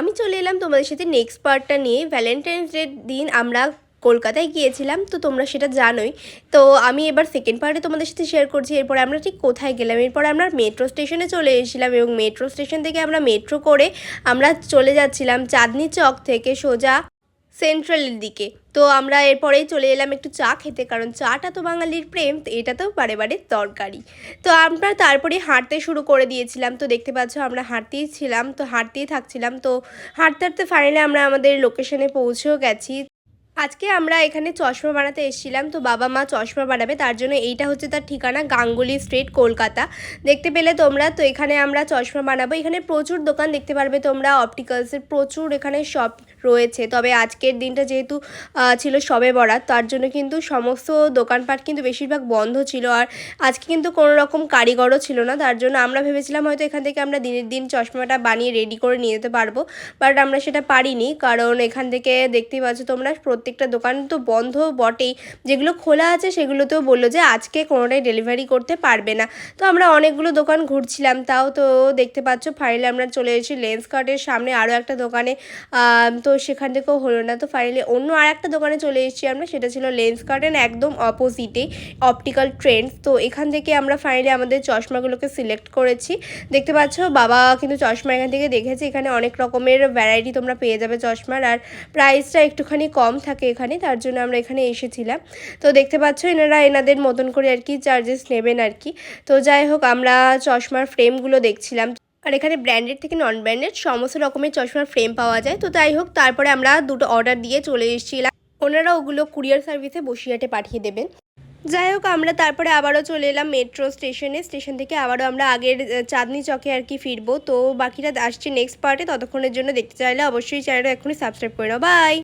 আমি চলে এলাম তোমাদের সাথে নেক্সট পার্টটা নিয়ে। ভ্যালেন্টাইন্স ডের দিন আমরা কলকাতায় গিয়েছিলাম, তো তোমরা সেটা জানোই। তো আমি এবার সেকেন্ড পার্টে তোমাদের সাথে শেয়ার করছি। এরপরে আমরা ঠিক কোথায় গেলাম? এরপরে আমরা মেট্রো স্টেশনে চলে এসেছিলাম এবং মেট্রো স্টেশন থেকে আমরা মেট্রো করে আমরা চলে যাচ্ছিলাম চাঁদনি চক থেকে সোজা। সেন্ট্রালের দিকে। তো আমরা এরপরেই চলে এলাম একটু চা খেতে, কারণ চাটা তো বাঙালির প্রেম এটা তো বারে বারে দরকারি তো আমরা তারপরে হাঁটতে শুরু করে দিয়েছিলাম। তো দেখতে পাচ্ছ আমরা হাঁটতেই ছিলাম, তো হাঁটতেই থাকছিলাম। তো হাঁটতে হাঁটতে ফাইনালি আমরা আমাদের লোকেশনে পৌঁছেও গেছি। আজকে আমরা এখানে চশমা বানাতে এসেছিলাম, তো বাবা মা চশমা বানাবে, তার জন্য এইটা হচ্ছে তার ঠিকানা গাঙ্গুলি স্ট্রিট, কলকাতা। দেখতে পেলে তোমরা, তো এখানে আমরা চশমা বানাবো। এখানে প্রচুর দোকান দেখতে পারবে তোমরা, অপটিক্যালসের প্রচুর এখানে শপ রয়েছে। তবে আজকের দিনটা যেহেতু ছিল সবে বরাত, তার জন্য কিন্তু সমস্ত দোকানপাট কিন্তু বেশিরভাগ বন্ধ ছিল। আর আজকে কিন্তু কোনো রকম কারিগরও ছিল না, তার জন্য আমরা ভেবেছিলাম হয়তো এখান থেকে আমরা দিনের দিন চশমাটা বানিয়ে রেডি করে নিয়ে যেতে পারব। বাট আমরা সেটা পারিনি, কারণ এখান থেকে দেখতেই পাচ্ছ তোমরা প্রত্যেকটা দোকান তো বন্ধ বটেই। যেগুলো খোলা আছে সেগুলোতেও বলল যে আজকে কোনোটাই ডেলিভারি করতে পারবে না। তো আমরা অনেকগুলো দোকান ঘুরছিলাম, তাও তো দেখতে পাচ্ছ ফাইনালি আমরা চলে এসেছি লেন্স কার্টের সামনে আরও একটা দোকানে। তো সেখান থেকেও হলো না, তো ফাইনালি অন্য আর একটা দোকানে চলে এসেছি আমরা, সেটা ছিল লেন্স কার্টেন একদম অপোজিটে অপটিক্যাল ট্রেন্ডস তো এখান থেকে আমরা ফাইনালি আমাদের চশমাগুলোকে সিলেক্ট করেছি। দেখতে পাচ্ছ বাবা কিন্তু চশমা এখান থেকে দেখেছে, এখানে অনেক রকমের ভ্যারাইটি তোমরা পেয়ে যাবে চশমার, আর প্রাইসটা একটুখানি কম থাকে এখানে, তার জন্য আমরা এখানে এসেছিলাম। তো দেখতে পাচ্ছ, এনারা এনাদের মতন করে আর কি চার্জেস নেবেন আর কি। তো যাই হোক, আমরা চশমার ফ্রেমগুলো দেখছিলাম। আর এখানে ব্র্যান্ডেড থেকে নন ব্র্যান্ডেড সমস্ত রকমের চশমার ফ্রেম পাওয়া যায়। তো যাই হোক, তারপরে আমরা দুটো অর্ডার দিয়ে চলে এসেছিলাম। ওনারা ওগুলো কুরিয়ার সার্ভিসে বসিরহাটে পাঠিয়ে দেবেন। যাই হোক, আমরা তারপরে আবারও চলে এলাম মেট্রো স্টেশনে স্টেশন থেকে আবারও আমরা আগের চাঁদনি চকে আর কি ফিরবো। তো বাকিরা আসছে নেক্সট পার্টে ততক্ষণের জন্য দেখতে চাইলে অবশ্যই চ্যানেলটা এখনই সাবস্ক্রাইব করে নাও। বাই